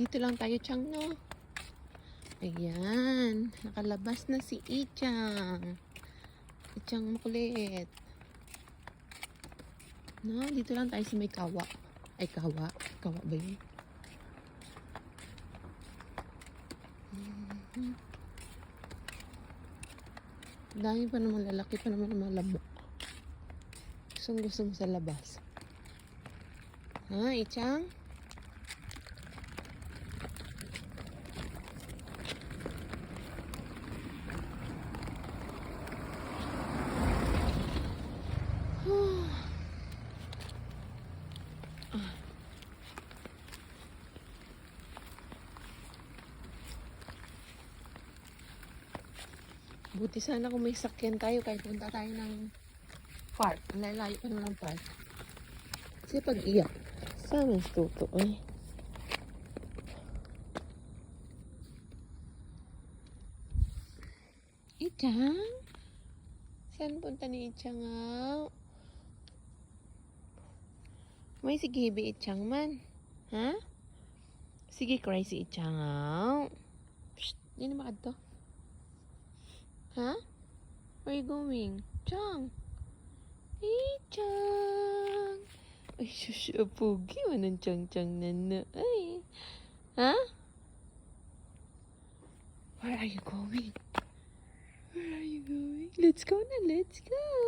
Dito lang tayo, Chang, no? Ayan. Nakalabas na si Ichang. Ichang makulit. No, dito lang tayo sa may kawa. Ay, kawa. Kawa ba yun? Dami pa naman lalaki pa naman ang mga lamok. Gusto gusto mo sa labas. Ha, Ichang? Buti sana kung may sakyan tayo kahit punta tayo ng park. Ang lalayo pa naman ng park. Kasi pag iyak, sa mas totoo eh. Ichang? Saan punta ni Ichang ah? May sige ba Ichang man? Ha? Sige cry si Ichang ah. Psst, hindi na makadto. Ha? Where you going? Chang! Hey, Chang! Ay, shush, pogi. Anong chang-chang na na. Ay. Ha? Where are you going? Where are you going? Let's go na, let's go!